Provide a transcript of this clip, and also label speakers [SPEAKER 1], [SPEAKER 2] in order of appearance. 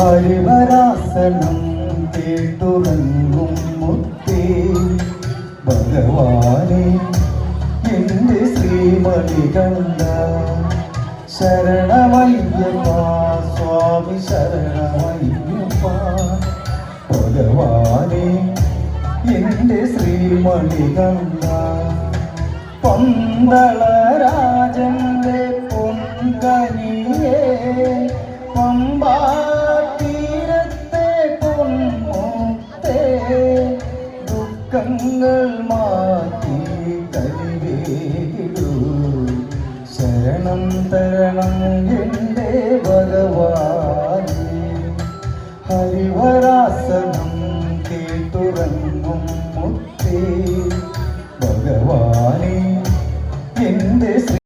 [SPEAKER 1] ഹരിവരാസനം കേട്ടുറങ്ങും മുത്തേ. ഭഗവാനെ എന്റെ ശ്രീമണി കണ്ട ശരണമയ്യപ്പ സ്വാമി ശരണമയ്യപ്പ. ഭഗവാനെ എന്റെ ശ്രീമണി കണ്ട പന്തളരാജന്റെ പൊങ്കനിയേ പമ്പാ ദുഃഖങ്ങൾ മാറ്റി കരുവേടൂ ശരണം തരണം എന്റെ ഭഗവാനി. ഹരിവരാസനം കേട്ടുറങ്ങും മുത്തേ.